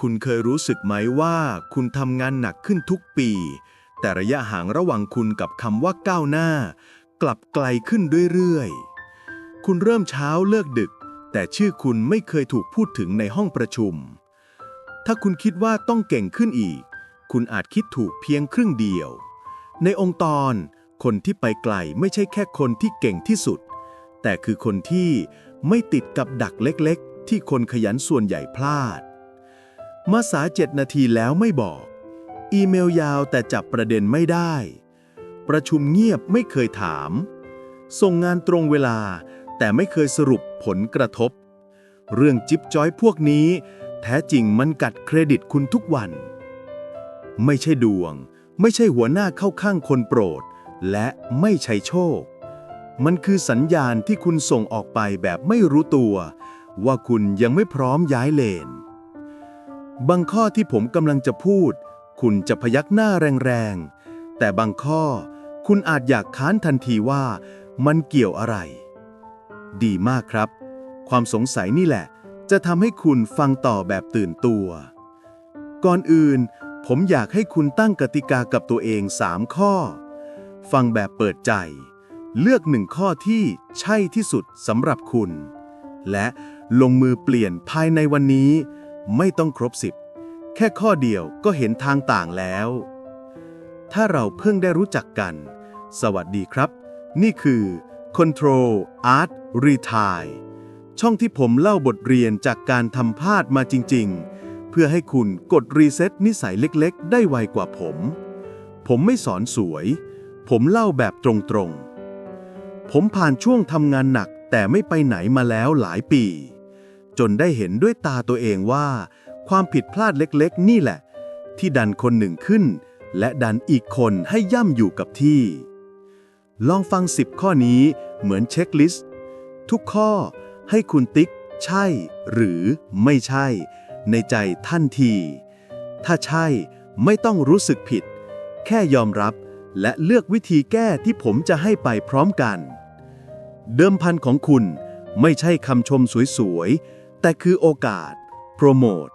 คุณเคยรู้สึกไหมว่าคุณทำงานหนักขึ้นทุกปี แต่ระยะห่างระหว่างคุณกับคำว่าก้าวหน้า กลับไกลขึ้นเรื่อยๆ คุณเริ่มเช้าเลิกดึก แต่ชื่อคุณไม่เคยถูกพูดถึงในห้องประชุม ถ้าคุณคิดว่าต้องเก่งขึ้นอีก คุณอาจคิดถูกเพียงครึ่งเดียว ในองค์กรคนที่ไปไกลไม่ใช่แค่คนที่เก่งที่สุด แต่คือคนที่ไม่ติดกับดักเล็กๆ ที่คนขยันส่วนใหญ่พลาด มาสาเจ็ดนาทีแล้วไม่บอก อีเมลยาวแต่จับประเด็นไม่ได้ ประชุมเงียบไม่เคยถาม ส่งงานตรงเวลา แต่ไม่เคยสรุปผลกระทบ เรื่องจิ๊บจ้อยพวกนี้ แท้จริงมันกัดเครดิตคุณทุกวัน ไม่ใช่ดวง ไม่ใช่หัวหน้าเข้าข้างคนโปรด และไม่ใช่โชค มันคือสัญญาณที่คุณส่งออกไปแบบไม่รู้ตัว ว่าคุณยังไม่พร้อมย้ายเลน บางข้อที่ผมกำลังจะพูด คุณจะพยักหน้าแรงๆ แต่บางข้อคุณอาจอยากค้านทันทีว่ามันเกี่ยวอะไร ดีมากครับ ความสงสัยนี่แหละ จะทำให้คุณฟังต่อแบบตื่นตัว ก่อนอื่น ผมอยากให้คุณตั้งกติกากับตัวเอง 3 ข้อ ฟังแบบเปิดใจ เลือกหนึ่งข้อที่ใช่ที่สุดสำหรับคุณ และลงมือเปลี่ยนภายในวันนี้ ไม่ต้องครบสิบแค่ข้อเดียวก็เห็นทางต่างแล้ว ถ้าเราเพิ่งได้รู้จักกัน สวัสดีครับ นี่คือ Control Art Retire ช่องที่ผมเล่าบทเรียนจากการทำพลาดมาจริง ๆ เพื่อให้คุณกดรีเซ็ตนิสัยเล็กๆ ได้ไวกว่าผม ผมไม่สอนสวย ผมเล่าแบบตรงๆ ผมผ่านช่วงทำงานหนักแต่ไม่ไปไหนมาแล้วหลายปี จนได้เห็นด้วยตาตัวเองว่า ความผิดพลาดเล็กๆ นี่แหละ ที่ดันคนหนึ่งขึ้น และดันอีกคนให้ย่ำอยู่กับที่ ลองฟัง 10 ข้อนี้เหมือนเช็คลิสต์ ทุกข้อให้คุณติ๊ก ใช่ หรือไม่ใช่ ในใจทันที ถ้าใช่ไม่ต้องรู้สึกผิด แค่ยอมรับและเลือกวิธีแก้ที่ผมจะให้ไปพร้อมกัน เดิมพันของคุณไม่ใช่คำชมสวยๆ แต่คือโอกาส โปรโมท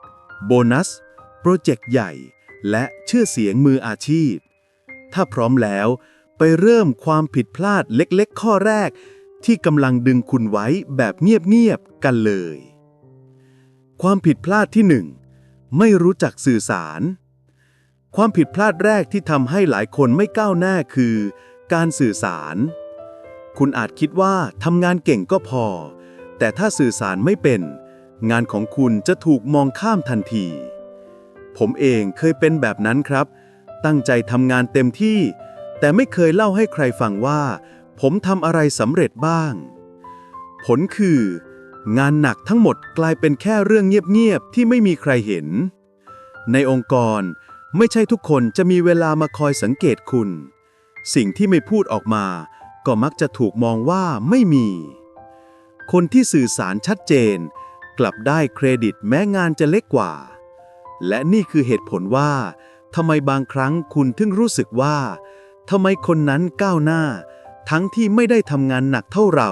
โบนัส โปรเจกต์ใหญ่ และชื่อเสียงมืออาชีพ ถ้าพร้อมแล้วไปเริ่มความผิดพลาดเล็กๆ ข้อแรก ที่กำลังดึงคุณไว้แบบเงียบๆ กันเลย ความผิดพลาดที่หนึ่งไม่รู้จักสื่อสาร ความผิดพลาดแรกที่ทำให้หลายคนไม่ก้าวหน้าคือ การสื่อสาร คุณอาจคิดว่าทำงานเก่งก็พอ แต่ถ้าสื่อสารไม่เป็น งานของคุณจะถูกมองข้ามทันที ผมเองเคยเป็นแบบนั้นครับ ตั้งใจทำงานเต็มที่ แต่ไม่เคยเล่าให้ใครฟังว่า ผมทำอะไรสำเร็จบ้าง ผลคือ งานหนักทั้งหมดกลายเป็นแค่เรื่องเงียบๆที่ไม่มีใครเห็น ในองค์กรไม่ใช่ทุกคนจะมีเวลามาคอยสังเกตคุณ สิ่งที่ไม่พูดออกมา ก็มักจะถูกมองว่าไม่มี คนที่สื่อสารชัดเจน กลับได้เครดิตแม้งานจะเล็กกว่า และนี่คือเหตุผลว่าทำไมบางครั้งคุณถึงรู้สึกว่าทำไมคนนั้นก้าวหน้า ทั้งที่ไม่ได้ทำงานหนักเท่าเรา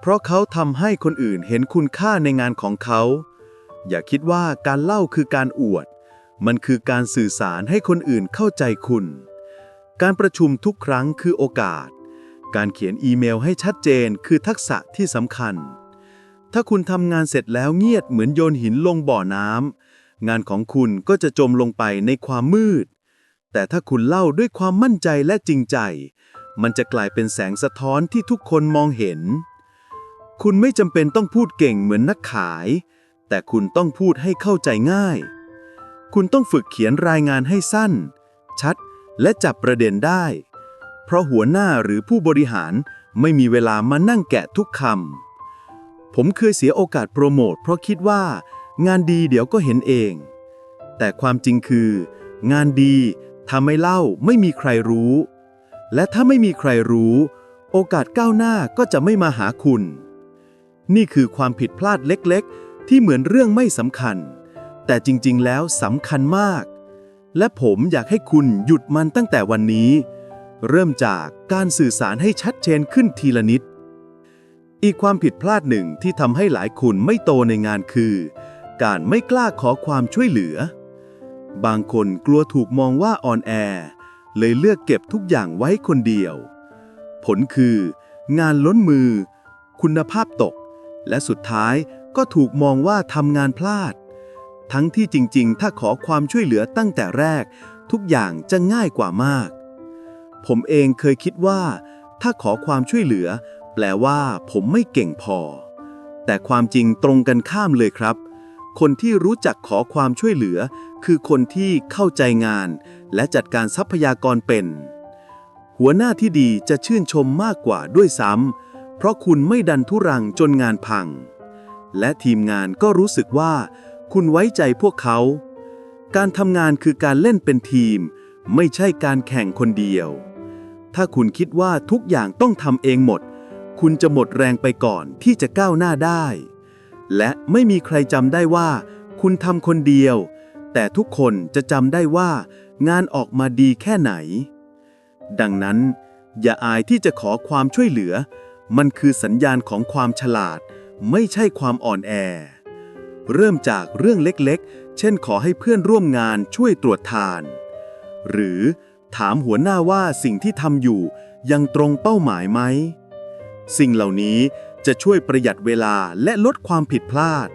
เพราะเขาทำให้คนอื่นเห็นคุณค่าในงานของเขา อย่าคิดว่าการเล่าคือการอวด มันคือการสื่อสารให้คนอื่นเข้าใจคุณ การประชุมทุกครั้งคือโอกาส การเขียนอีเมลให้ชัดเจนคือทักษะที่สำคัญ ถ้าคุณทำงานเสร็จแล้วเงียบเหมือนโยนหินลงบ่อน้ำงานของคุณก็จะจมลงไปในความมืด แต่ถ้าคุณเล่าด้วยความมั่นใจและจริงใจ มันจะกลายเป็นแสงสะท้อนที่ทุกคนมองเห็น คุณไม่จำเป็นต้องพูดเก่งเหมือนนักขาย แต่คุณต้องพูดให้เข้าใจง่าย คุณต้องฝึกเขียนรายงานให้สั้น ชัด และจับประเด็นได้ เพราะหัวหน้าหรือผู้บริหารไม่มีเวลามานั่งแกะทุกคำ ผมเคยเสียโอกาสโปรโมทเพราะคิดว่างานดีเดี๋ยวก็เห็นเอง แต่ความจริงคือ งานดีทำไม่เล่าไม่มีใครรู้ และถ้าไม่มีใครรู้ โอกาสก้าวหน้าก็จะไม่มาหาคุณ นี่คือความผิดพลาดเล็กๆ ที่เหมือนเรื่องไม่สำคัญ แต่จริงๆ แล้วสำคัญมาก และผมอยากให้คุณหยุดมันตั้งแต่วันนี้ เริ่มจากการสื่อสารให้ชัดเจนขึ้นทีละนิด อีกความผิดพลาดหนึ่งที่ทำให้หลายคนไม่โตในงานคือ การไม่กล้าขอความช่วยเหลือ บางคนกลัวถูกมองว่าอ่อนแอ เลยเลือกเก็บทุกอย่างไว้คนเดียว ผลคือ งานล้นมือ คุณภาพตก และสุดท้ายก็ถูกมองว่าทำงานพลาด ทั้งที่จริงๆ ถ้าขอความช่วยเหลือตั้งแต่แรก ทุกอย่างจะง่ายกว่ามาก ผมเองเคยคิดว่า ถ้าขอความช่วยเหลือ แปลว่า ผมไม่เก่งพอ แต่ความจริงตรงกันข้ามเลยครับ คนที่รู้จักขอความช่วยเหลือ คือคนที่เข้าใจงาน และจัดการทรัพยากรเป็น หัวหน้าที่ดีจะชื่นชมมากกว่าด้วยซ้ำเพราะคุณไม่ดันทุรังจนงานพัง และทีมงานก็รู้สึกว่า คุณไว้ใจพวกเขา การทำงานคือการเล่นเป็นทีม ไม่ใช่การแข่งคนเดียวถ้าคุณคิดว่าทุกอย่างต้องทำเองหมด คุณจะหมดแรงไปก่อนที่จะก้าวหน้าได้ และไม่มีใครจำได้ว่า คุณทำคนเดียว แต่ทุกคนจะจำได้ว่า งานออกมาดีแค่ไหน ดังนั้น อย่าอายที่จะขอความช่วยเหลือ มันคือสัญญาณของความฉลาด ไม่ใช่ความอ่อนแอ เริ่มจากเรื่องเล็กๆ เช่นขอให้เพื่อนร่วมงานช่วยตรวจทาน หรือถามหัวหน้าว่าสิ่งที่ทำอยู่ยังตรงเป้าหมายไหม สิ่งเหล่านี้จะช่วยประหยัดเวลาและลดความผิดพลาด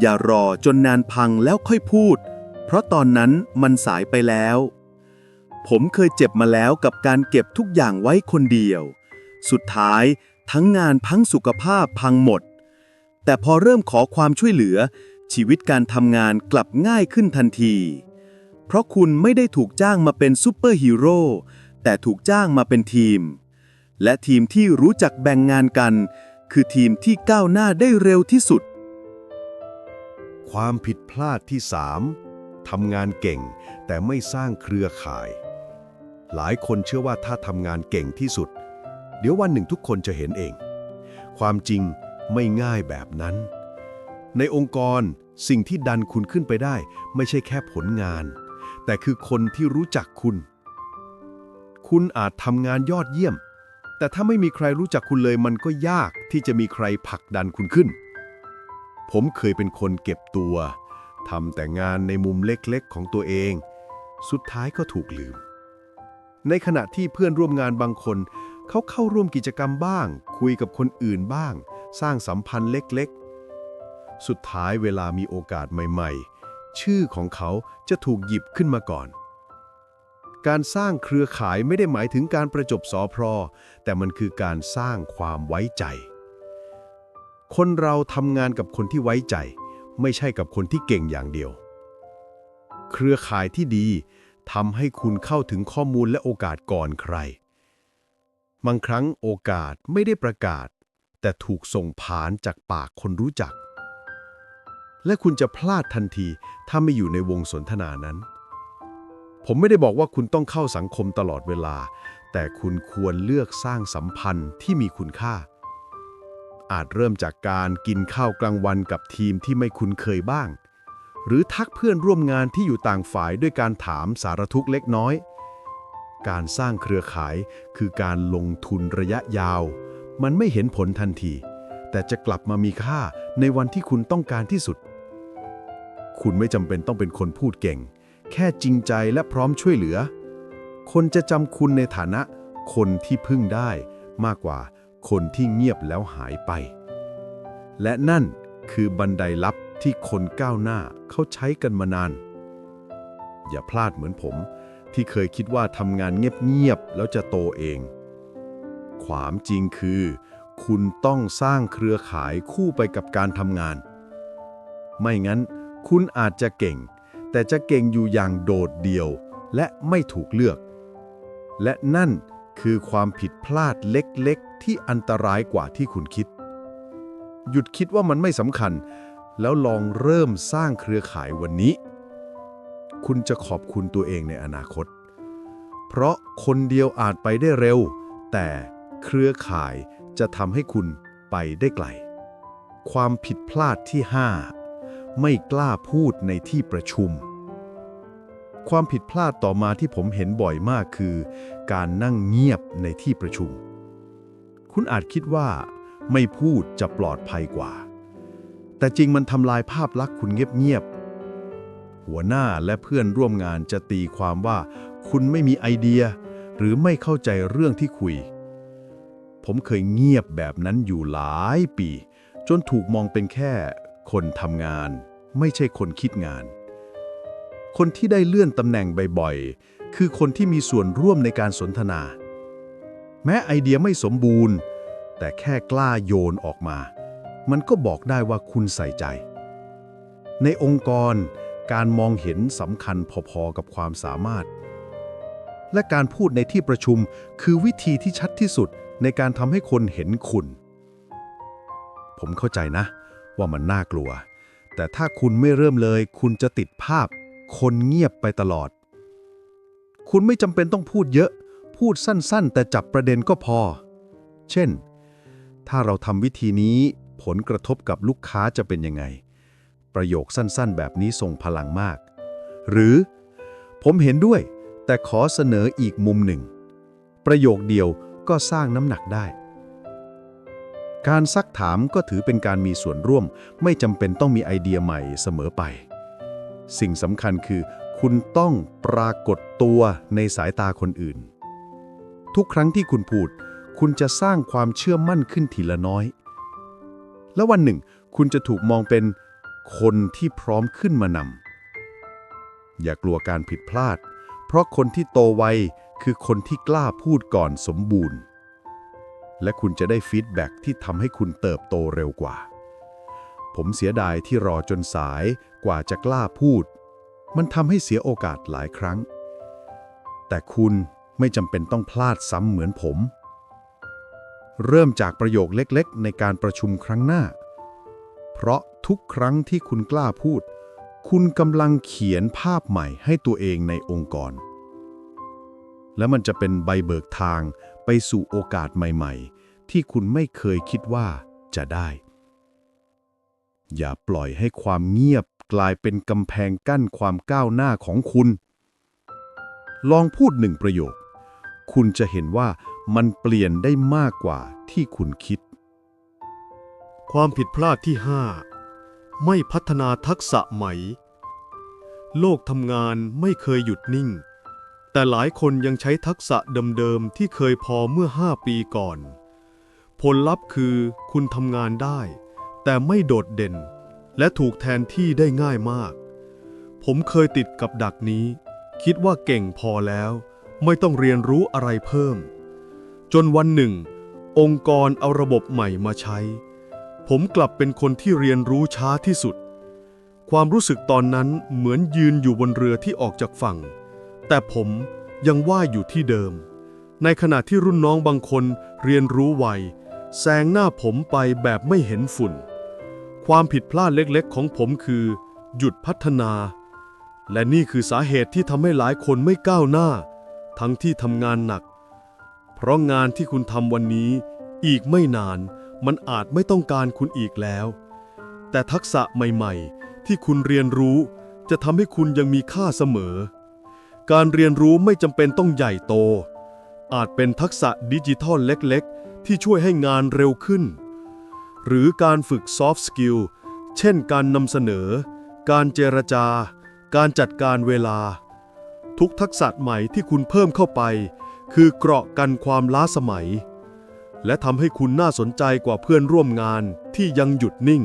อย่ารอจนนานพังแล้วค่อยพูด เพราะตอนนั้นมันสายไปแล้ว ผมเคยเจ็บมาแล้วกับการเก็บทุกอย่างไว้คนเดียว สุดท้ายทั้งงานพังสุขภาพพังหมด แต่พอเริ่มขอความช่วยเหลือ ชีวิตการทำงานกลับง่ายขึ้นทันที เพราะคุณไม่ได้ถูกจ้างมาเป็นซูเปอร์ฮีโร่แต่ถูกจ้างมาเป็นทีม และทีมที่รู้จักแบ่งงานกัน คือทีมที่ก้าวหน้าได้เร็วที่สุด ความผิดพลาดที่ 3. ทำงานเก่ง แต่ไม่สร้างเครือข่าย หลายคนเชื่อว่าถ้าทำงานเก่งที่สุด เดี๋ยววันหนึ่งทุกคนจะเห็นเอง ความจริงไม่ง่ายแบบนั้น ในองค์กรสิ่งที่ดันคุณขึ้นไปได้ ไม่ใช่แค่ผลงาน แต่คือคนที่รู้จักคุณ คุณอาจทำงานยอดเยี่ยม แต่ถ้าไม่มีใครรู้จักคุณเลยมันก็ยากที่จะมีใครผลักดันคุณขึ้น ผมเคยเป็นคนเก็บตัวทำแต่งานในมุมเล็กๆ ของตัวเอง สุดท้ายก็ถูกลืม ในขณะที่เพื่อนร่วมงานบางคน เขาเข้าร่วมกิจกรรมบ้าง คุยกับคนอื่นบ้าง สร้างสัมพันธ์เล็กๆ สุดท้ายเวลามีโอกาสใหม่ ๆ ชื่อของเขาจะถูกหยิบขึ้นมาก่อน การสร้างเครือข่ายไม่ได้หมายถึงการประจบสอพรแต่มันคือการสร้างความไว้ใจ คนเราทำงานกับคนที่ไว้ใจ ไม่ใช่กับคนที่เก่งอย่างเดียว เครือข่ายที่ดีทำให้คุณเข้าถึงข้อมูลและโอกาสก่อนใคร บางครั้งโอกาสไม่ได้ประกาศ แต่ถูกส่งผ่านจากปากคนรู้จัก และคุณจะพลาดทันทีถ้าไม่อยู่ในวงสนทนานั้น ผมไม่ได้บอกว่าคุณต้องเข้าสังคมตลอดเวลา แต่คุณควรเลือกสร้างสัมพันธ์ที่มีคุณค่า อาจเริ่มจากการกินข้าวกลางวันกับทีมที่ไม่คุ้นเคยบ้าง หรือทักเพื่อนร่วมงานที่อยู่ต่างฝ่ายด้วยการถามสารทุกข์เล็กน้อย การสร้างเครือข่ายคือการลงทุนระยะยาว มันไม่เห็นผลทันที แต่จะกลับมามีค่าในวันที่คุณต้องการที่สุด คุณไม่จำเป็นต้องเป็นคนพูดเก่ง แค่จริงใจและพร้อมช่วยเหลือ คนจะจำคุณในฐานะ คนที่พึ่งได้มากกว่าคนที่เงียบแล้วหายไป และนั่นคือบันไดลับที่คนก้าวหน้าเขาใช้กันมานาน อย่าพลาดเหมือนผม ที่เคยคิดว่าทำงานเงียบๆแล้วจะโตเอง ความจริงคือ คุณต้องสร้างเครือข่ายคู่ไปกับการทำงาน ไม่งั้นคุณอาจจะเก่ง แต่จะเก่งอยู่อย่างโดดเดี่ยวและไม่ถูกเลือก และนั่นคือความผิดพลาดเล็กๆ ที่อันตรายกว่าที่คุณคิด หยุดคิดว่ามันไม่สำคัญ แล้วลองเริ่มสร้างเครือข่ายวันนี้ คุณจะขอบคุณตัวเองในอนาคต เพราะคนเดียวอาจไปได้เร็ว แต่เครือข่ายจะทำให้คุณไปได้ไกล ความผิดพลาดที่ 5 ไม่กล้าพูดในที่ประชุม ความผิดพลาดต่อมาที่ผมเห็นบ่อยมากคือ การนั่งเงียบในที่ประชุม คุณอาจคิดว่า ไม่พูดจะปลอดภัยกว่า แต่จริงมันทำลายภาพลักษณ์คุณเงียบๆหัวหน้าและเพื่อนร่วมงานจะตีความว่า คุณไม่มีไอเดีย หรือไม่เข้าใจเรื่องที่คุย ผมเคยเงียบแบบนั้นอยู่หลายปี จนถูกมองเป็นแค่ คนทำงาน ไม่ใช่คนคิดงาน คนที่ได้เลื่อนตำแหน่งบ่อยๆ คือคนที่มีส่วนร่วมในการสนทนา แม้ไอเดียไม่สมบูรณ์ แต่แค่กล้าโยนออกมา มันก็บอกได้ว่าคุณใส่ใจ ในองค์กร การมองเห็นสำคัญพอๆกับความสามารถ และการพูดในที่ประชุมคือวิธีที่ชัดที่สุดในการทำให้คนเห็นคุณ ผมเข้าใจนะ ว่ามันน่ากลัว แต่ถ้าคุณไม่เริ่มเลย คุณจะติดภาพ คนเงียบไปตลอด คุณไม่จำเป็นต้องพูดเยอะ พูดสั้นๆ แต่จับประเด็นก็พอ เช่น ถ้าเราทำวิธีนี้ ผลกระทบกับลูกค้าจะเป็นยังไง ประโยคสั้นๆ แบบนี้ทรงพลังมาก หรือ ผมเห็นด้วย แต่ขอเสนออีกมุมหนึ่ง ประโยคเดียวก็สร้างน้ำหนักได้ การซักถามก็ถือเป็นการมีส่วนร่วม ไม่จำเป็นต้องมีไอเดียใหม่เสมอไป สิ่งสำคัญคือ คุณต้องปรากฏตัวในสายตาคนอื่น ทุกครั้งที่คุณพูด คุณจะสร้างความเชื่อมั่นขึ้นทีละน้อย แล้ววันหนึ่ง คุณจะถูกมองเป็นคนที่พร้อมขึ้นมานำอย่ากลัวการผิดพลาด เพราะคนที่โตไวคือคนที่กล้าพูดก่อนสมบูรณ์ และคุณจะได้ฟีดแบ็ที่ทำให้คุณเติบโตเร็วกว่า ผมเสียดายที่รอจนสายกว่าจะกล้าพูด มันทำให้เสียโอกาสหลายครั้ง แต่คุณไม่จำเป็นต้องพลาดซ้ำเหมือนผม เริ่มจากประโยคเล็กๆ ในการประชุมครั้งหน้า เพราะทุกครั้งที่คุณกล้าพูด คุณกำลังเขียนภาพใหม่ให้ตัวเองในองค์กร และมันจะเป็นใบเบิกทาง ไปสู่โอกาสใหม่ๆ ที่คุณไม่เคยคิดว่าจะได้ อย่าปล่อยให้ความเงียบกลายเป็นกำแพงกั้นความก้าวหน้าของคุณ ลองพูดหนึ่งประโยค คุณจะเห็นว่ามันเปลี่ยนได้มากกว่าที่คุณคิด ความผิดพลาดที่ 5 ไม่พัฒนาทักษะใหม่ โลกทำงานไม่เคยหยุดนิ่ง แต่หลายคนยังใช้ทักษะเดิมๆที่เคยพอเมื่อ 5 ปีก่อน ผลลัพธ์คือคุณทำงานได้ แต่ไม่โดดเด่น และถูกแทนที่ได้ง่ายมาก ผมเคยติดกับดักนี้ คิดว่าเก่งพอแล้ว ไม่ต้องเรียนรู้อะไรเพิ่ม จนวันหนึ่ง องค์กรเอาระบบใหม่มาใช้ ผมกลับเป็นคนที่เรียนรู้ช้าที่สุด ความรู้สึกตอนนั้นเหมือนยืนอยู่บนเรือที่ออกจากฝั่ง แต่ผมยังว่าอยู่ที่เดิม ในขณะที่รุ่นน้องบางคนเรียนรู้ไวแซงหน้าผมไปแบบไม่เห็นฝุ่น ความผิดพลาดเล็กๆ ของผมคือ หยุดพัฒนา และนี่คือสาเหตุที่ทำให้หลายคนไม่ก้าวหน้า ทั้งที่ทำงานหนัก เพราะงานที่คุณทำวันนี้ อีกไม่นานมันอาจไม่ต้องการคุณอีกแล้ว แต่ทักษะใหม่ๆ ที่คุณเรียนรู้จะทำให้คุณยังมีค่าเสมอ การเรียนรู้ไม่จำเป็นต้องใหญ่โต อาจเป็นทักษะดิจิทัลเล็กๆ ที่ช่วยให้งานเร็วขึ้น หรือการฝึกซอฟต์สกิลเช่นการนำเสนอ การเจรจา การจัดการเวลา ทุกทักษะใหม่ที่คุณเพิ่มเข้าไป คือเกราะกันความล้าสมัย และทำให้คุณน่าสนใจกว่าเพื่อนร่วมงานที่ยังหยุดนิ่ง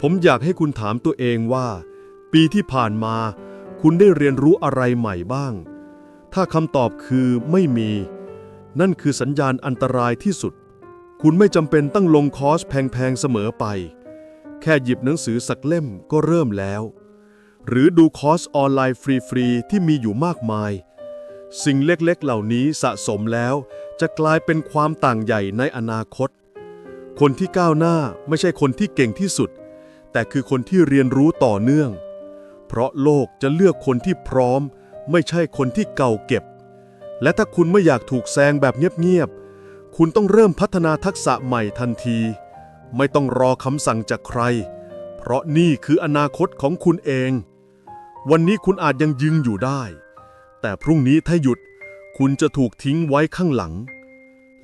ผมอยากให้คุณถามตัวเองว่า ปีที่ผ่านมา คุณได้เรียนรู้อะไรใหม่บ้าง ถ้าคำตอบคือไม่มี นั่นคือสัญญาณอันตรายที่สุด คุณไม่จำเป็นต้องลงคอร์สแพงๆเสมอไป แค่หยิบหนังสือสักเล่มก็เริ่มแล้ว หรือดูคอร์สออนไลน์ฟรีๆที่มีอยู่มากมาย สิ่งเล็กๆเหล่านี้สะสมแล้วจะกลายเป็นความต่างใหญ่ในอนาคต คนที่ก้าวหน้าไม่ใช่คนที่เก่งที่สุด แต่คือคนที่เรียนรู้ต่อเนื่อง เพราะโลกจะเลือกคนที่พร้อม ไม่ใช่คนที่เก่าเก็บ และถ้าคุณไม่อยากถูกแซงแบบเงียบๆ คุณต้องเริ่มพัฒนาทักษะใหม่ทันที ไม่ต้องรอคำสั่งจากใคร เพราะนี่คืออนาคตของคุณเอง วันนี้คุณอาจยังยืนอยู่ได้ แต่พรุ่งนี้ถ้าหยุดคุณจะถูกทิ้งไว้ข้างหลัง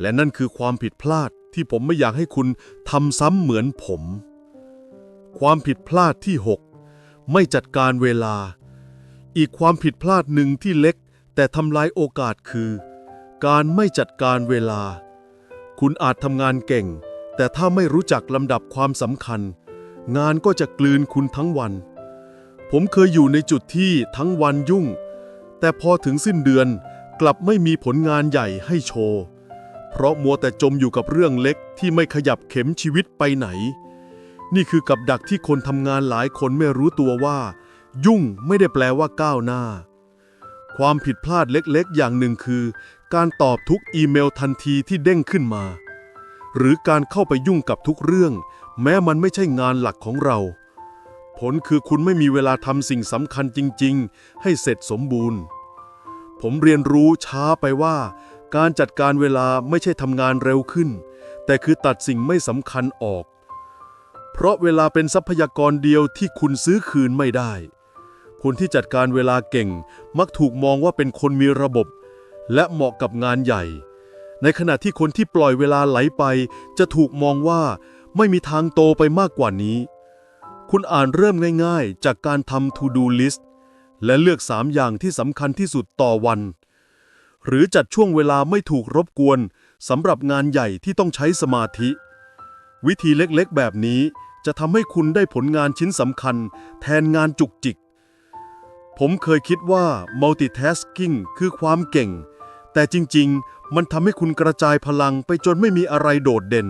และนั่นคือความผิดพลาดที่ผมไม่อยากให้คุณทำซ้ำเหมือนผม ความผิดพลาดที่ 6 ไม่จัดการเวลา อีกความผิดพลาดหนึ่งที่เล็ก แต่ทำลายโอกาสคือ การไม่จัดการเวลา คุณอาจทำงานเก่ง แต่ถ้าไม่รู้จักลำดับความสำคัญ งานก็จะกลืนคุณทั้งวัน ผมเคยอยู่ในจุดที่ทั้งวันยุ่ง แต่พอถึงสิ้นเดือนกลับไม่มีผลงานใหญ่ให้โชว์ เพราะมัวแต่จมอยู่กับเรื่องเล็กที่ไม่ขยับเข็มชีวิตไปไหน นี่คือกับดักที่คนทำงานหลายคนไม่รู้ตัวว่า ยุ่งไม่ได้แปลว่าก้าวหน้า ความผิดพลาดเล็กๆ อย่างหนึ่งคือ การตอบทุกอีเมลทันทีที่เด้งขึ้นมา หรือการเข้าไปยุ่งกับทุกเรื่อง แม้มันไม่ใช่งานหลักของเรา ผลคือคุณไม่มีเวลาทำสิ่งสำคัญจริง ๆ ให้เสร็จสมบูรณ์ ผมเรียนรู้ช้าไปว่า การจัดการเวลาไม่ใช่ทำงานเร็วขึ้น แต่คือตัดสิ่งไม่สำคัญออก เพราะเวลาเป็นทรัพยากรเดียวที่คุณซื้อคืนไม่ได้ คนที่จัดการเวลาเก่งมักถูกมองว่าเป็นคนมีระบบ และเหมาะกับงานใหญ่ ในขณะที่คนที่ปล่อยเวลาไหลไป จะถูกมองว่าไม่มีทางโตไปมากกว่านี้ คุณอ่านเริ่มง่ายๆ จากการทำ to do list และเลือก3อย่างที่สำคัญที่สุดต่อวัน หรือจัดช่วงเวลาไม่ถูกรบกวนสำหรับงานใหญ่ที่ต้องใช้สมาธิ วิธีเล็กๆแบบนี้ จะทำให้คุณได้ผลงานชิ้นสำคัญ แทนงานจุกจิก ผมเคยคิดว่า multitasking คือความเก่ง แต่จริงๆ มันทำให้คุณกระจายพลังไปจนไม่มีอะไรโดดเด่น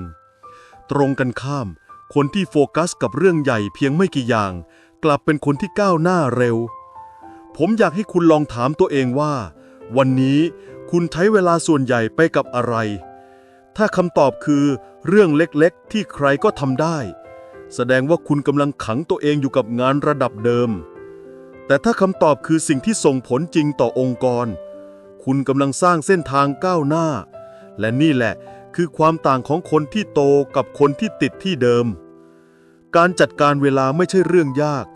ตรงกันข้าม คนที่โฟกัสกับเรื่องใหญ่เพียงไม่กี่อย่าง กลับเป็นคนที่ก้าวหน้าเร็ว ผมอยากให้คุณลองถามตัวเองว่า วันนี้คุณใช้เวลาส่วนใหญ่ไปกับอะไร ถ้าคำตอบคือเรื่องเล็กๆ ที่ใครก็ทำได้ แสดงว่าคุณกำลังขังตัวเองอยู่กับงานระดับเดิม แต่ถ้าคำตอบคือสิ่งที่ส่งผลจริงต่อองค์กร คุณกำลังสร้างเส้นทางก้าวหน้า และนี่แหละคือความต่างของคนที่โตกับคนที่ติดที่เดิม การจัดการเวลาไม่ใช่เรื่องยาก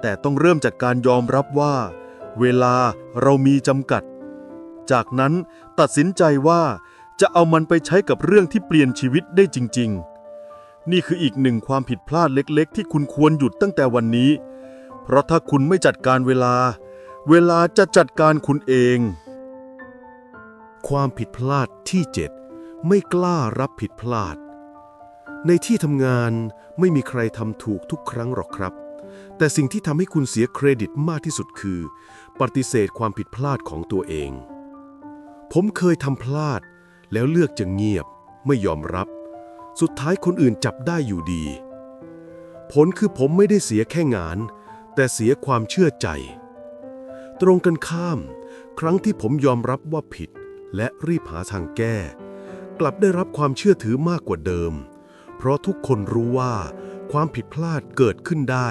แต่ต้องเริ่มจากการยอมรับว่า เวลาเรามีจำกัด จากนั้นตัดสินใจว่าจะเอามันไปใช้กับเรื่องที่เปลี่ยนชีวิตได้จริง ๆ นี่คืออีกหนึ่งความผิดพลาดเล็ก ๆ ที่คุณควรหยุดตั้งแต่วันนี้ เพราะถ้าคุณไม่จัดการเวลา เวลาจะจัดการคุณเอง ความผิดพลาดที่ 7 ไม่กล้ารับผิดพลาด ในที่ทำงานไม่มีใครทำถูกทุกครั้งหรอกครับ แต่สิ่งที่ทำให้คุณเสียเครดิตมากที่สุดคือ ปฏิเสธความผิดพลาดของตัวเอง ผมเคยทำพลาด แล้วเลือกจะเงียบ ไม่ยอมรับ สุดท้ายคนอื่นจับได้อยู่ดี ผลคือผมไม่ได้เสียแค่งาน แต่เสียความเชื่อใจ ตรงกันข้าม ครั้งที่ผมยอมรับว่าผิด และรีบหาทางแก้ กลับได้รับความเชื่อถือมากกว่าเดิม เพราะทุกคนรู้ว่าความผิดพลาดเกิดขึ้นได้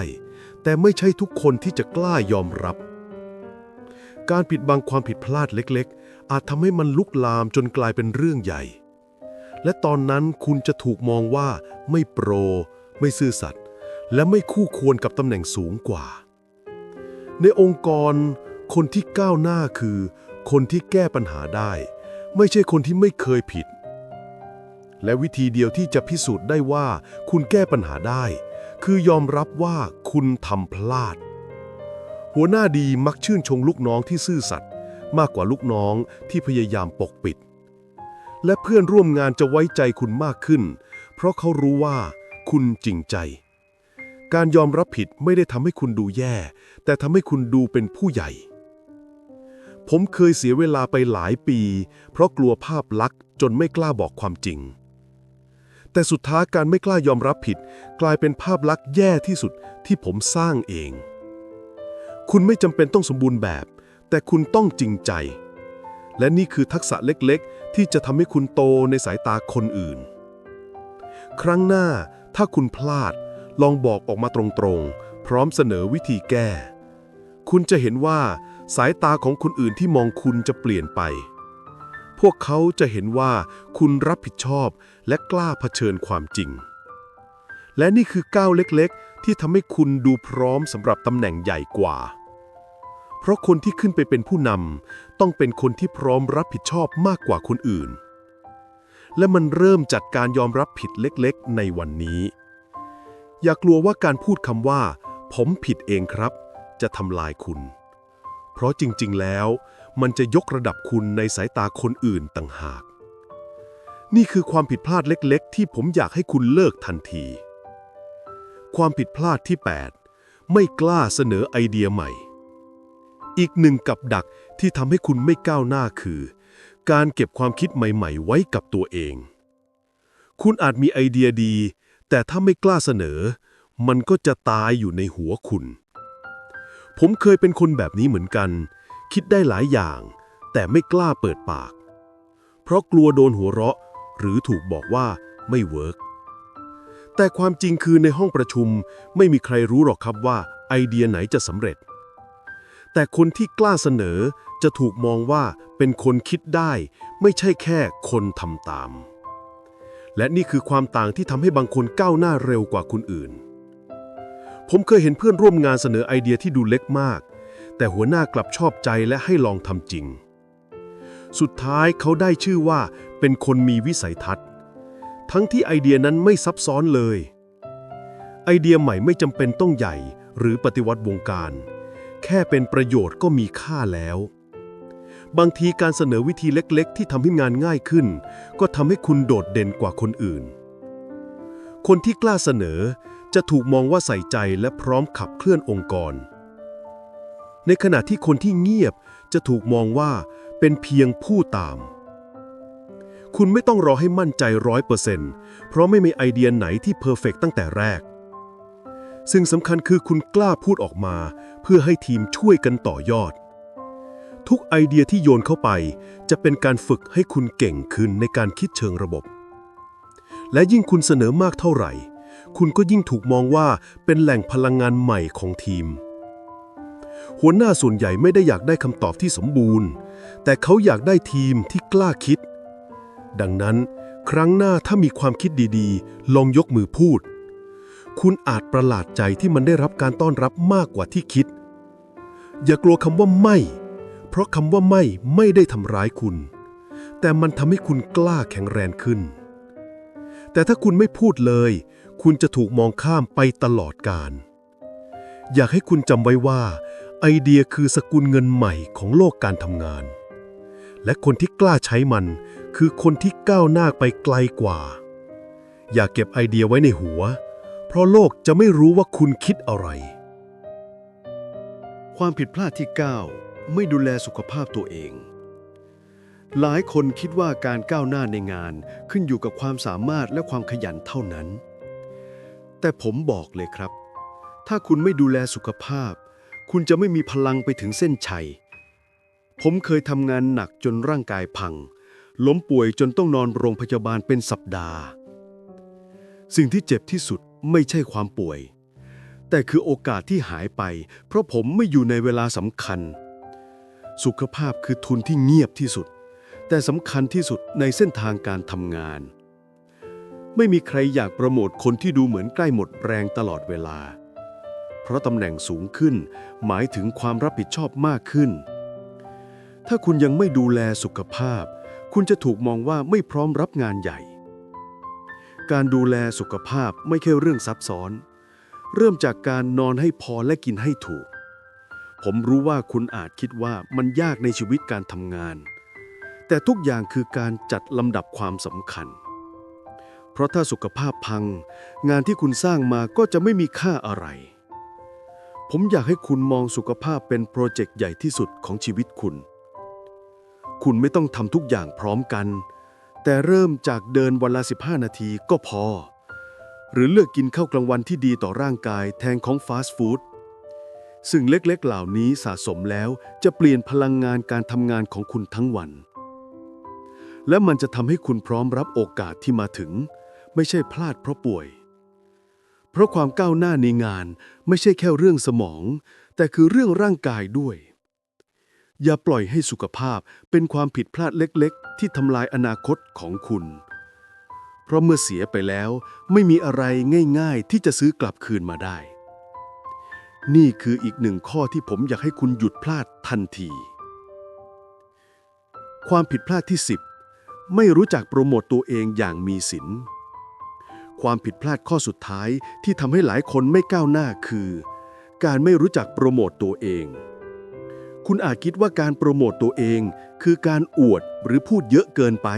แต่ไม่ใช่ทุกคนที่จะกล้ายอมรับ การปิดบังความผิดพลาดเล็ก ๆ อาจทำให้มันลุกลามจนกลายเป็นเรื่องใหญ่ และตอนนั้นคุณจะถูกมองว่าไม่โปร ไม่ซื่อสัตย์และไม่คู่ควรกับตำแหน่งสูงกว่า ในองค์กร คนที่ก้าวหน้าคือ คนที่แก้ปัญหาได้ ไม่ใช่คนที่ไม่เคยผิด และวิธีเดียวที่จะพิสูจน์ได้ว่าคุณแก้ปัญหาได้ คือยอมรับว่าคุณทำพลาด หัวหน้าดีมักชื่นชมลูกน้องที่ซื่อสัตย์มากกว่าลูกน้องที่พยายามปกปิด และเพื่อนร่วมงานจะไว้ใจคุณมากขึ้น เพราะเขารู้ว่าคุณจริงใจ การยอมรับผิดไม่ได้ทำให้คุณดูแย่ แต่ทำให้คุณดูเป็นผู้ใหญ่ ผมเคยเสียเวลาไปหลายปี เพราะกลัวภาพลักษณ์จนไม่กล้าบอกความจริง แต่สุดท้ายการไม่กล้ายอมรับผิด กลายเป็นภาพลักษณ์แย่ที่สุดที่ผมสร้างเอง คุณไม่จำเป็นต้องสมบูรณ์แบบ แต่คุณต้องจริงใจ และนี่คือทักษะเล็กๆ ที่จะทำให้คุณโตในสายตาคนอื่น ครั้งหน้าถ้าคุณพลาด ลองบอกออกมาตรงๆ พร้อมเสนอวิธีแก้ คุณจะเห็นว่าสายตาของคนอื่นที่มองคุณจะเปลี่ยนไป พวกเขาจะเห็นว่าคุณรับผิดชอบและกล้าเผชิญความจริง และนี่คือก้าวเล็กๆ ที่ทำให้คุณดูพร้อมสำหรับตำแหน่งใหญ่กว่า เพราะคนที่ขึ้นไปเป็นผู้นำต้องเป็นคนที่พร้อมรับผิดชอบมากกว่าคนอื่น และมันเริ่มจากการยอมรับผิดเล็กๆ ในวันนี้ อย่ากลัวว่าการพูดคำว่า ผมผิดเองครับ จะทำลายคุณ เพราะจริงๆแล้วมันจะยกระดับคุณในสายตาคนอื่นต่างหาก นี่คือความผิดพลาดเล็กๆ ที่ผมอยากให้คุณเลิกทันที ความผิดพลาดที่ 8 ไม่กล้าเสนอไอเดียใหม่ อีกหนึ่งกับดักที่ทำให้คุณไม่ก้าวหน้าคือ การเก็บความคิดใหม่ ๆ ไว้กับตัวเอง คุณอาจมีไอเดียดี แต่ถ้าไม่กล้าเสนอ มันก็จะตายอยู่ในหัวคุณ ผมเคยเป็นคนแบบนี้เหมือนกัน คิดได้หลายอย่าง แต่ไม่กล้าเปิดปาก เพราะกลัวโดนหัวเราะ หรือถูกบอกว่าไม่เวิร์กแต่ความจริงคือในห้องประชุมไม่มีใครรู้หรอกครับว่าไอเดียไหนจะสำเร็จ แต่คนที่กล้าเสนอจะถูกมองว่าเป็นคนคิดได้ ไม่ใช่แค่คนทำตาม และนี่คือความต่างที่ทำให้บางคนก้าวหน้าเร็วกว่าคนอื่น ผมเคยเห็นเพื่อนร่วมงานเสนอไอเดียที่ดูเล็กมาก แต่หัวหน้ากลับชอบใจและให้ลองทำจริง สุดท้ายเขาได้ชื่อว่าเป็นคนมีวิสัยทัศน์ ทั้งที่ไอเดียนั้นไม่ซับซ้อนเลย ไอเดียใหม่ไม่จำเป็นต้องใหญ่หรือปฏิวัติวงการ แค่เป็นประโยชน์ก็มีค่าแล้ว บางทีการเสนอวิธีเล็กๆ ที่ทำให้งานง่ายขึ้น ก็ทำให้คุณโดดเด่นกว่าคนอื่น คนที่กล้าเสนอจะถูกมองว่าใส่ใจและพร้อมขับเคลื่อนองค์กร ในขณะที่คนที่เงียบจะถูกมองว่าเป็นเพียงผู้ตาม คุณไม่ต้องรอให้มั่นใจร้อยเปอร์เซ็นต์เพราะไม่มีไอเดียไหนที่เพอร์เฟกตั้งแต่แรก สิ่งสำคัญคือคุณกล้าพูดออกมา เพื่อให้ทีมช่วยกันต่อยอด ทุกไอเดียที่โยนเข้าไป จะเป็นการฝึกให้คุณเก่งขึ้นในการคิดเชิงระบบ และยิ่งคุณเสนอมากเท่าไหร่ คุณก็ยิ่งถูกมองว่าเป็นแหล่งพลังงานใหม่ของทีม หัวหน้าส่วนใหญ่ไม่ได้อยากได้คำตอบที่สมบูรณ์ แต่เขาอยากได้ทีมที่กล้าคิด ดังนั้น ครั้งหน้าถ้ามีความคิดดีๆ ลองยกมือพูด คุณอาจประหลาดใจที่มันได้รับการต้อนรับมากกว่าที่คิด อย่ากลัวคำว่าไม่ เพราะคำว่าไม่ไม่ได้ทำร้ายคุณ แต่มันทำให้คุณกล้าแข็งแรงขึ้น แต่ถ้าคุณไม่พูดเลย คุณจะถูกมองข้ามไปตลอดกาลอยากให้คุณจำไว้ว่า ไอเดียคือสกุลเงินใหม่ของโลกการทำงาน และคนที่กล้าใช้มันคือคนที่ก้าวหน้าไปไกลกว่า อย่าเก็บไอเดียไว้ในหัว เพราะโลกจะไม่รู้ว่าคุณคิดอะไร ความผิดพลาดที่ 9 ไม่ดูแลสุขภาพตัวเอง หลายคนคิดว่าการก้าวหน้าในงานขึ้นอยู่กับความสามารถและความขยันเท่านั้น แต่ผมบอกเลยครับ ถ้าคุณไม่ดูแลสุขภาพ คุณจะไม่มีพลังไปถึงเส้นชัย ผมเคยทำงานหนักจนร่างกายพัง ล้มป่วยจนต้องนอนโรงพยาบาลเป็นสัปดาห์ สิ่งที่เจ็บที่สุด ไม่ใช่ความป่วย แต่คือโอกาสที่หายไป เพราะผมไม่อยู่ในเวลาสำคัญ สุขภาพคือทุนที่เงียบที่สุด แต่สำคัญที่สุดในเส้นทางการทำงาน ไม่มีใครอยากโปรโมทคนที่ดูเหมือนใกล้หมดแรงตลอดเวลา เพราะตำแหน่งสูงขึ้น หมายถึงความรับผิดชอบมากขึ้น ถ้าคุณยังไม่ดูแลสุขภาพ คุณจะถูกมองว่าไม่พร้อมรับงานใหญ่ การดูแลสุขภาพไม่ใช่เรื่องซับซ้อน เริ่มจากการนอนให้พอและกินให้ถูก ผมรู้ว่าคุณอาจคิดว่ามันยากในชีวิตการทำงาน แต่ทุกอย่างคือการจัดลำดับความสำคัญ เพราะถ้าสุขภาพพัง งานที่คุณสร้างมาก็จะไม่มีค่าอะไร ผมอยากให้คุณมองสุขภาพเป็นโปรเจกต์ใหญ่ที่สุดของชีวิตคุณ คุณไม่ต้องทำทุกอย่างพร้อมกัน แต่เริ่มจากเดินวันละ 15 นาทีก็พอ หรือเลือกกินข้าวกลางวันที่ดีต่อร่างกายแทนของฟาสต์ฟู้ดซึ่งเล็กๆ เหล่านี้สะสมแล้วจะเปลี่ยนพลังงานการทำงานของคุณทั้งวัน และมันจะทำให้คุณพร้อมรับโอกาสที่มาถึง ไม่ใช่พลาดเพราะป่วย เพราะความก้าวหน้าในงานไม่ใช่แค่เรื่องสมอง แต่คือเรื่องร่างกายด้วย อย่าปล่อยให้สุขภาพเป็นความผิดพลาดเล็กๆ ที่ทำลายอนาคตของคุณ เพราะเมื่อเสียไปแล้วไม่มีอะไรง่ายๆ ที่จะซื้อกลับคืนมาได้ นี่คืออีกหนึ่งข้อที่ผมอยากให้คุณหยุดพลาดทันที ความผิดพลาดที่ 10 ไม่รู้จักโปรโมตตัวเองอย่างมีศีลความผิดพลาดข้อสุดท้ายที่ทำให้หลายคนไม่ก้าวหน้าคือ การไม่รู้จักโปรโมตตัวเอง คุณอาจคิดว่าการโปรโมตตัวเอง คือการอวดหรือพูดเยอะเกินไป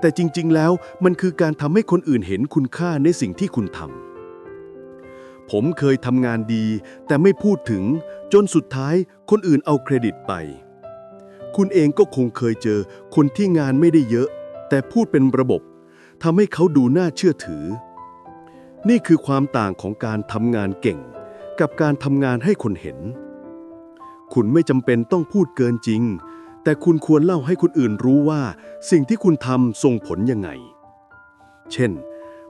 แต่จริงๆแล้วมันคือการทำให้คนอื่นเห็นคุณค่าในสิ่งที่คุณทำผมเคยทำงานดี แต่ไม่พูดถึง จนสุดท้ายคนอื่นเอาเครดิตไป คุณเองก็คงเคยเจอคนที่งานไม่ได้เยอะ แต่พูดเป็นระบบทำให้เขาดูน่าเชื่อถือ นี่คือความต่างของการทำงานเก่ง กับการทำงานให้คนเห็น คุณไม่จำเป็นต้องพูดเกินจริง แต่คุณควรเล่าให้คนอื่นรู้ว่า สิ่งที่คุณทำส่งผลยังไง เช่น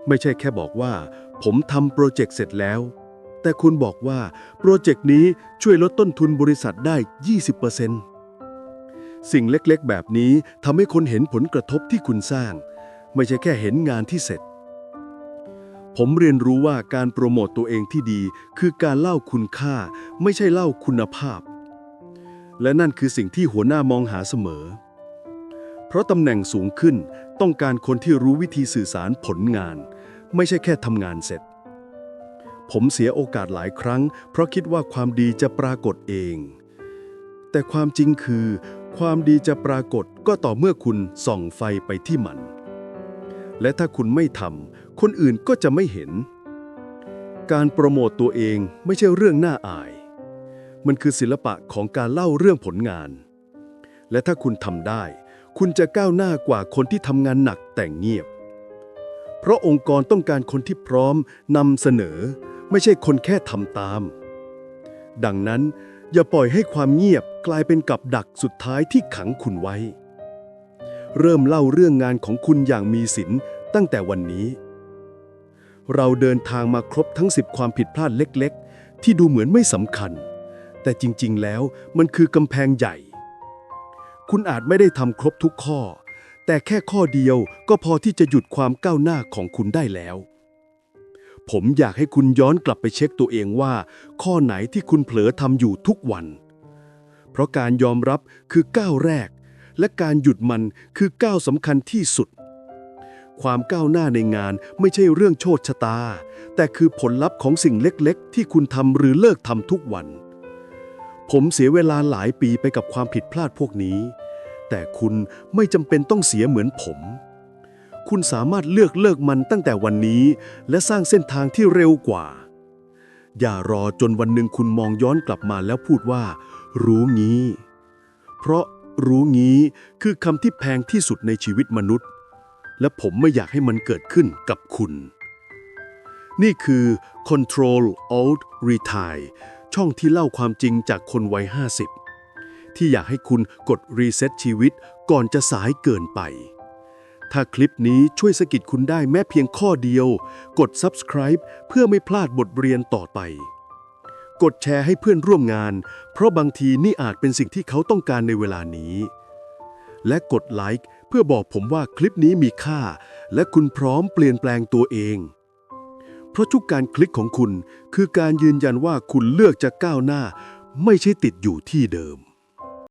ไม่ใช่แค่บอกว่า ผมทำโปรเจกต์เสร็จแล้ว แต่คุณบอกว่าโปรเจกต์นี้ช่วยลดต้นทุนบริษัทได้ 20%สิ่งเล็กๆ แบบนี้ทำให้คนเห็นผลกระทบที่คุณสร้าง ไม่ใช่แค่เห็นงานที่เสร็จผมเรียนรู้ว่าการโปรโมตตัวเองที่ดี คือการเล่าคุณค่า ไม่ใช่เล่าคุณภาพ และนั่นคือสิ่งที่หัวหน้ามองหาเสมอ เพราะตำแหน่งสูงขึ้นต้องการคนที่รู้วิธีสื่อสารผลงาน ไม่ใช่แค่ทำงานเสร็จ ผมเสียโอกาสหลายครั้ง เพราะคิดว่าความดีจะปรากฏเอง แต่ความจริงคือ ความดีจะปรากฏก็ต่อเมื่อคุณส่องไฟไปที่มัน และถ้าคุณไม่ทำคนอื่นก็จะไม่เห็น การโปรโมตตัวเองไม่ใช่เรื่องน่าอาย มันคือศิลปะของการเล่าเรื่องผลงาน และถ้าคุณทำได้ คุณจะก้าวหน้ากว่าคนที่ทำงานหนักแต่เงียบ เพราะองค์กรต้องการคนที่พร้อมนำเสนอ ไม่ใช่คนแค่ทำตาม ดังนั้นอย่าปล่อยให้ความเงียบกลายเป็นกับดักสุดท้ายที่ขังคุณไว้ เริ่มเล่าเรื่องงานของคุณอย่างมีศิลตั้งแต่วันนี้ เราเดินทางมาครบทั้ง 10 ความผิดพลาดเล็ก ๆ ที่ดูเหมือนไม่สำคัญ แต่จริงๆ แล้วมันคือกำแพงใหญ่ คุณอาจไม่ได้ทำครบทุกข้อ แต่แค่ข้อเดียวก็พอที่จะหยุดความก้าวหน้าของคุณได้แล้ว ผมอยากให้คุณย้อนกลับไปเช็คตัวเองว่า ข้อไหนที่คุณเผลอทำอยู่ทุกวัน เพราะการยอมรับคือก้าวแรก และการหยุดมันคือก้าวสำคัญที่สุดความก้าวหน้าในงานไม่ใช่เรื่องโชคชะตา แต่คือผลลัพธ์ของสิ่งเล็กๆ ที่คุณทำหรือเลิกทำทุกวัน ผมเสียเวลาหลายปีไปกับความผิดพลาดพวกนี้ แต่คุณไม่จำเป็นต้องเสียเหมือนผม คุณสามารถเลือกเลิกมันตั้งแต่วันนี้ และสร้างเส้นทางที่เร็วกว่า อย่ารอจนวันหนึ่งคุณมองย้อนกลับมาแล้วพูดว่า รู้งี้ เพราะรู้งี้คือคำที่แพงที่สุดในชีวิตมนุษย์ และผมไม่อยากให้มันเกิดขึ้นกับคุณ นี่คือ Control Alt Retire ช่องที่เล่าความจริงจากคนวัย 50 ที่อยากให้คุณกดรีเซ็ตชีวิตก่อนจะสายเกินไป ถ้าคลิปนี้ช่วยสะกิดคุณได้แม้เพียงข้อเดียว กด subscribe เพื่อไม่พลาดบทเรียนต่อไป กดแชร์ให้เพื่อนร่วมงาน เพราะบางทีนี่อาจเป็นสิ่งที่เขาต้องการในเวลานี้ และกดไลค์เพื่อบอกผมว่าคลิปนี้มีค่า และคุณพร้อมเปลี่ยนแปลงตัวเอง ราะทุกการคลิกของคุณ คือการยืนยันว่าคุณเลือกจะก้าวหน้า ไม่ใช่ติดอยู่ที่เดิม